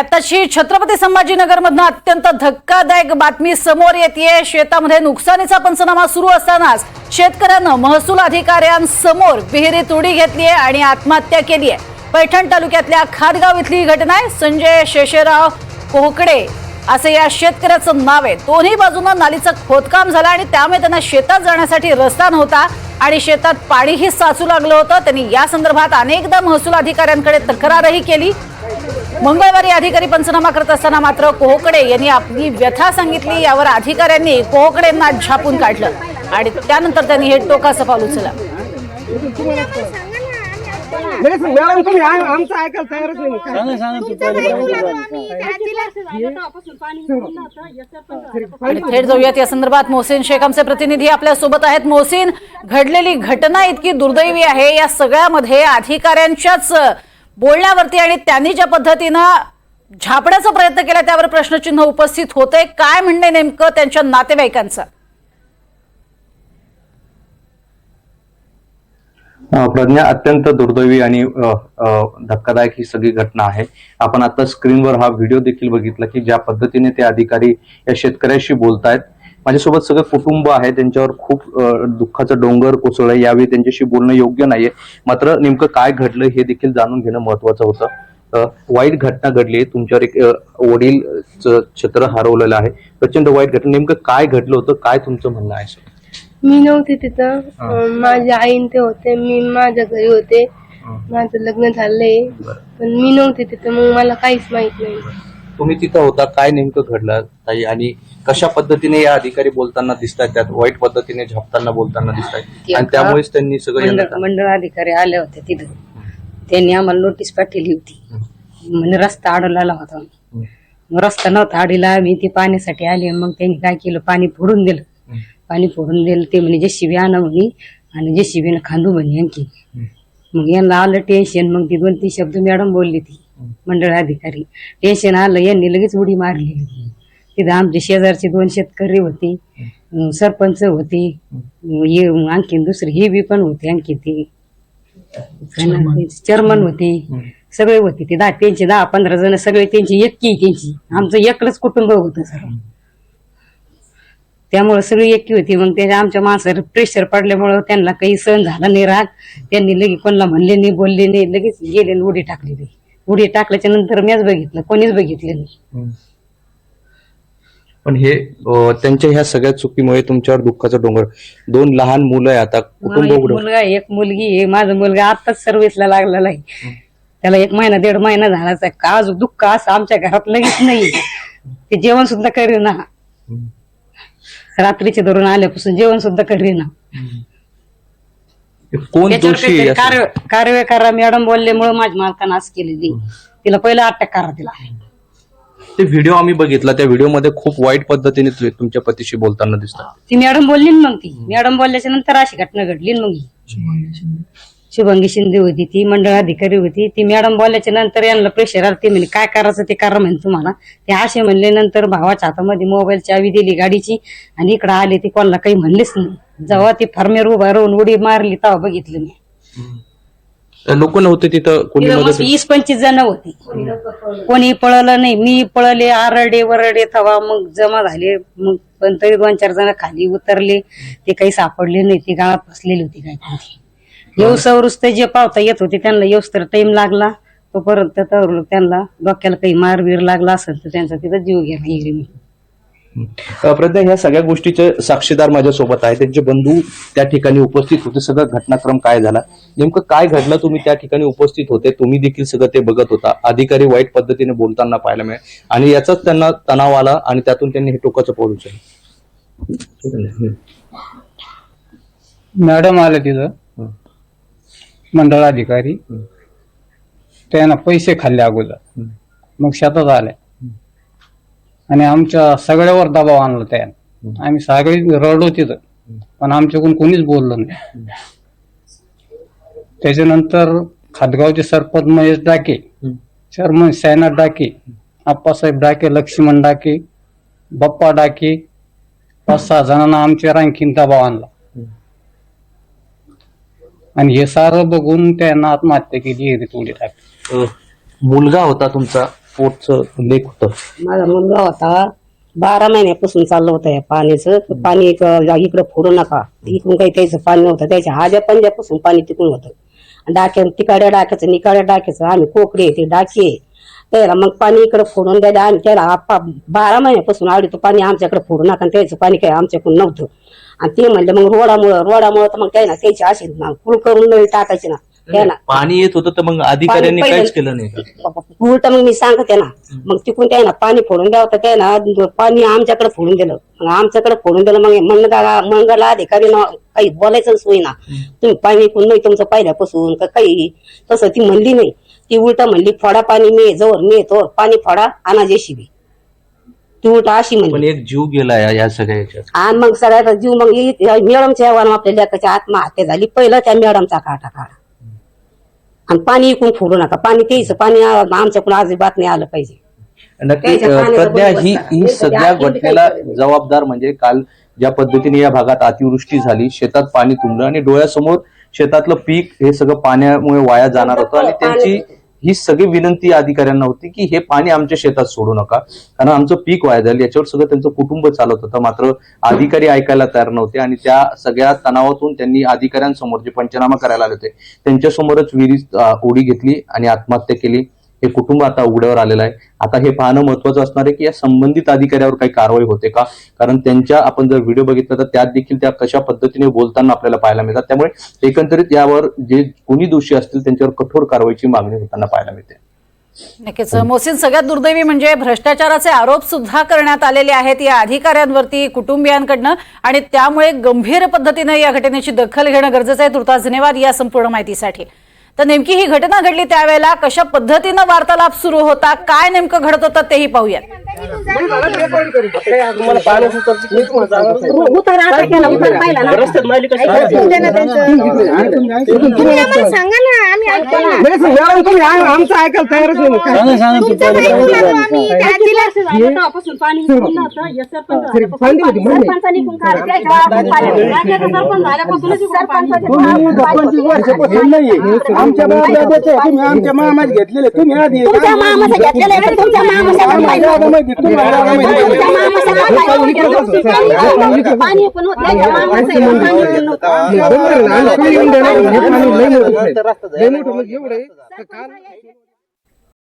आताची छत्रपती संभाजीनगरमधनं अत्यंत धक्कादायक बातमी समोर येते शेतामध्ये नुकसानीचा पंचनामा सुरू असतानाच शेतकऱ्यानं महसूल अधिकाऱ्यांसमोर विहिरीत उडी घेतली आहे आणि आत्महत्या केली आहे. पैठण तालुक्यातल्या खादगाव इथली ही घटना आहे. संजय शेषेराव कोहकडे असं या शेतकऱ्याचं नाव आहे. दोन्ही बाजूनं नालीचं खोदकाम झालं आणि त्यामुळे त्यांना शेतात जाण्यासाठी रस्ता नव्हता आणि शेतात पाणीही साचू लागलं होतं. त्यांनी या संदर्भात अनेकदा महसूल अधिकाऱ्यांकडे तक्रारही केली. मंगळवारी अधिकारी पंचनामा करत असताना मात्र कोहकडे यांनी आपली व्यथा सांगितली यावर अधिकाऱ्यांनी कोहकडेंना झापून काढलं आणि त्यानंतर त्यांनी हे टोकाचं पाऊल उचललं. लगेच मॅडम तुम्ही आम- आमचं ऐकायला तयारच नाही. काय? आणि थेट जाऊयात या संदर्भात. मोहसिन शेख आमचे प्रतिनिधी आपल्यासोबत आहेत. मोहसिन घडलेली घटना इतकी दुर्दैवी आहे. या सगळ्यामध्ये अधिकाऱ्यांच्याच बोलण्यावरती आणि त्यांनी ज्या पद्धतीनं झापण्याचा प्रयत्न केला त्यावर प्रश्नचिन्ह उपस्थित होते काय म्हणणे नेमकं त्यांच्या नातेवाईकांचं? प्रज्ञा अत्यंत दुर्दैवी आणि धक्कादायक ही सगळी घटना आहे. आपण आता स्क्रीनवर हा व्हिडिओ देखील बघितला की ज्या पद्धतीने ते अधिकारी या शेतकऱ्याशी बोलतायत माझ्यासोबत सगळं कुटुंब आहे त्यांच्यावर खूप दुःखाचं डोंगर कोसळलं यावेळी त्यांच्याशी बोलणं योग्य नाहीये. मात्र नेमकं काय घडलं हे देखील जाणून घेणं महत्वाचं होतं. वाईट घटना घडली तुमच्यावर एक वडील छत्र हरवलेलं आहे. प्रचंड वाईट घटना. नेमकं काय घडलं होतं? काय तुमचं म्हणणं आहे? मी नव्हते तिथं. माझ्या आईन ते होते. मी माझ्या घरी होते. माझं लग्न झालंय. पण मी नव्हते तिथं. मग मला काहीच माहीत नाही. तुम्ही तिथं होता काय नेमकं घडलं ताई? आणि कशा पद्धतीने या अधिकारी बोलताना दिसतात त्यात वाईट पद्धतीने झापताना बोलताना दिसतात आणि त्यामुळेच त्यांनी सगळं मंडळ अधिकारी आले होते तिथं. त्यांनी आम्हाला नोटीस पाठवली होती. म्हणजे रस्ता अडवलेला होता. मग रस्ता नव्हता अडीला आम्ही ती पाण्यासाठी आले. मग त्यांनी काय केलं? पाणी फोडून दिलं. पाणी फोडून दिलं. ते म्हणे जेसीबी आणा म्हणे आणि जेसीबीनं खांदू म्हणे आणखी मग यांना आलं टेन्शन मग ती दोन तीन शब्द मॅडम बोलली ती. मंडळ अधिकारी टेन्शन आलं यांनी लगेच उडी मारली. तिथं आमचे शेजारचे दोन शेतकरी होते सरपंच होते हे आणखीन दुसरे हे बी पण होते आणखी ते. चेअरमन होते. सगळे होते. ते दहा त्यांचे दहा पंधरा जण सगळे त्यांची एक्की त्यांची. आमचं एकलंच कुटुंब होतं सर त्यामुळे सगळी एक्की होती. मग त्याच्या आमच्या माणसावर प्रेशर पडल्यामुळं त्यांना काही सहन झाला नाही राग. त्यांनी लगेच कोणाला म्हणले नाही बोलले नाही लगेच गेले उडी टाकली ते. उडी टाकल्याच्या नंतर मीच बघितलं कोणीच बघितलं नाही. पण हे अं, त्यांच्या ह्या सगळ्या चुकीमुळे तुमच्यावर दुःखाचं डोंगर दोन लहान मुलं आहे आता मला कुटुंब एक उघडं. मुलगा आहे, एक मुलगी आहे माझा मुलगा आताच सर्व्हिसला लागलेला आहे. त्याला एक महिना दीड महिना झालाच आहे का आज दुःख असं आमच्या घरात लगेच नाही. ते जेवण सुद्धा करीना. रात्रीचे धरून आल्यापासून जेवण सुद्धा करीना. कोण दोषी आहे असं? करा मॅडम बोलल्यामुळे माझ्या मालकानं आज केलेली. तिला पहिला अटक करा तिला. ते व्हिडिओ आम्ही बघितला त्या व्हिडिओमध्ये खूप वाईट पद्धतीने तुमच्या पतीशी बोलताना दिसतात. ती मॅडम बोलली ना मग ती. मॅडम बोलल्याच्या नंतर अशी घटना घडली ना मग ही. शुभंगी शिंदे होती ती मंडळ अधिकारी होती. ती मॅडम बोलल्याच्या नंतर यांना प्रेशर आलं ते म्हणे काय करायचं ते करा म्हणे तुम्हाला. ते असे म्हणले नंतर भावाच्या हातामध्ये मोबाईल चावी दिली गाडीची आणि इकडे आले ते कोणाला काही म्हणलेच नाही. जेव्हा ती फार्मेर उभा राहून उडी मारली तेव्हा बघितलं मी. लोक नव्हते तिथं कोणी तिथं मदत मस्त वीस पंचवीस जण होती. कोणी पळलं नाही. मी पळले आरडे वरडे थवा मग जमा झाले. मग पण तरी दोन चार जण खाली उतरले. ते काही सापडले नाही. ते गाळात फसलेली होती काय कोणती येऊसवरूस ते जे पावता येत होते त्यांना येऊस तर टाइम लागला. तोपर्यंत तर त्यांना डोक्याला काही मारबीर लागला असेल तर त्यांचा तिथं जीव गेला हिरी अं, प्रज्ञा ह्या सगळ्या गोष्टीचे साक्षीदार माझ्या सोबत आहे त्यांचे बंधू त्या ठिकाणी उपस्थित होते. सगळं घटनाक्रम काय झाला? नेमकं काय घडलं? तुम्ही त्या ठिकाणी उपस्थित होते. तुम्ही देखील सगळं ते बघत होता. अधिकारी वाईट पद्धतीने बोलताना पाहायला मिळेल. आणि याचाच त्यांना तणाव आला आणि त्यातून त्यांनी हे टोकाचं पाऊल उचललं. मॅडम आले तिथं. मंडळ अधिकारी त्यांना पैसे खाल्ले अगोदर. मग शेतात आले. आणि आमच्या सगळ्यावर दबाव आणला त्यानं. आम्ही सगळे रडलो तिथं. पण आमच्याकडून कोणीच बोललं नाही. त्याच्यानंतर खातगावचे सरपंच महेश डाके चेअरमन सायनाथ डाके आप्पासाहेब डाके लक्ष्मण डाके बप्पा डाके पाच सहा जणांना आमच्या आणखीन दबाव आणला. आणि हे सारं बघून त्यांना आत्महत्या केली हे थोडी टाकली अं, मुलगा होता तुमचा घटस्फोटचं उल्लेख होतं. माझा मुलगा होता बारा महिन्यापासून चाललं होतं या पाण्याचं तर पाणी इक- इकडं फोडू नका. इकडून काही त्याचं पाणी नव्हतं. त्याच्या हाज्या पंजापासून पाणी तिकडून होतं. डाक्या तिकाड्या डाक्याचं निकाड्या डाक्याचं. आम्ही कोकडे ते डाके त्याला मग पाणी इकडं फोडून द्यायला आणि त्याला आपा बारा महिन्यापासून आवडतो पाणी आमच्याकडे फोडू नका आणि त्याचं पाणी काही आमच्याकडून नव्हतं. आणि ते म्हणले मग रोडामुळं रोडामुळं तर मग त्याला त्याची अशी ना फुल करून नळी टाकायची ना त्याला. पाणी येत होतं तर मग अधिकाऱ्यांनी पाणी काहीच केलं नाही. का? उलट मग मी सांगते ना मग तिकून त्याला पाणी फोडून द्यावं तर त्याला पाणी आमच्याकडे फोडून दिलं. मग आमच्याकडे फोडून दिलं मग मंगला मंगला अधिकारी काही बोलायचं सोय ना. तुम्ही पाणी कोण नाही तुमचं पहिल्यापासून का काही तसं ती म्हणली नाही. ती उलट म्हणली फोडा पाणी मी जवळ मी तोवर पाणी फोडा आणा जेशिबी. ती उलट अशी पण म्हणली एक जीव गेला या या सगळ्या याच्यात. आणि मग सगळ्यात जीव मग इ- मॅडमच्या आव्हान आपल्या आत्महत्या झाली. पहिलं त्या मॅडमचा काटा काढा. आणि पाणी इकून फोडू नका. पाणी त्याचं पाणी आ- आमच्याकडून अजिबात नाही आलं पाहिजे. नक्की त्याच्या अ, पाण्याचा प्रज्ञा बंदोबस्त ही करा. ही तर सगळ्या घटनेला काही. जबाबदार म्हणजे काल ज्या पद्धतीने या भागात अतिवृष्टी झाली शेतात पाणी तुंबलं आणि डोळ्यासमोर शेतातलं पीक हे सगळं पाण्यामुळे वाया जाणार होतं आणि त्यांची ही सगळी विनंती अधिकाऱ्यांना होती की हे पाणी आमच्या शेतात सोडू नका. कारण आमचं पीक वाया झालं याच्यावर सगळं त्यांचं कुटुंब चालत होतं. मात्र अधिकारी ऐकायला तयार नव्हते आणि त्या सगळ्या तणावातून त्यांनी अधिकाऱ्यांसमोर जे पंचनामा करायला आले होते त्यांच्यासमोरच विहिरीत उडी घेतली आणि आत्महत्या केली. हे कुटुंब आता उघड्यावर आलेलं आहे. आता हे पाहणं महत्वाचं असणार आहे की या संबंधित अधिकाऱ्यावर काही कारवाई होते का? कारण त्यांच्या आपण जर व्हिडिओ बघितला तर त्यात देखील त्या कशा पद्धतीने बोलताना आपल्याला पाहायला मिळतात. त्यामुळे एकंदरीत यावर जे कोणी दोषी असतील त्यांच्यावर कठोर कारवाईची मागणी होताना पाहायला मिळते. नक्कीच. मोहसिन सगळ्यात दुर्दैवी म्हणजे भ्रष्टाचाराचे आरोप सुद्धा करण्यात आलेले आहेत या अधिकाऱ्यांवरती कुटुंबियांकडनं. आणि त्यामुळे गंभीर पद्धतीनं या घटनेची दखल घेणं गरजेचं आहे. तुर्तास धन्यवाद या संपूर्ण माहितीसाठी. तर नेमकी ही घटना घडली त्यावेळेला कशा पद्धतीनं वार्तालाप सुरू होता काय नेमकं घडत होतं तेही पाहूयात. तुम्ही सांगा ना आम्ही ऐकतो ना मॅडम तुम्ही आमचं ऐकायला तयारच तुमचं आम्ही त्या आजीला सरपंच आमच्या बाबाचे तुम्ही आमच्या मामाचे घेतलेले तुम्ही आधी तुमच्या मामाचं घेतलेलं आहे, तुमच्या मामाचं आम्हाला माहिती, तुम्हाला जागा माहिती. तुमच्या मामाचं काय? पाणी पण होत नाही, त्या मामाचं आहे, पाणी पण नव्हतं. बरोबर आहे ना? आम्ही येऊन देणार नाही. हे पाणी लई मोठं आहे. लई मोठं म्हणजे एवढं आहे. तर काल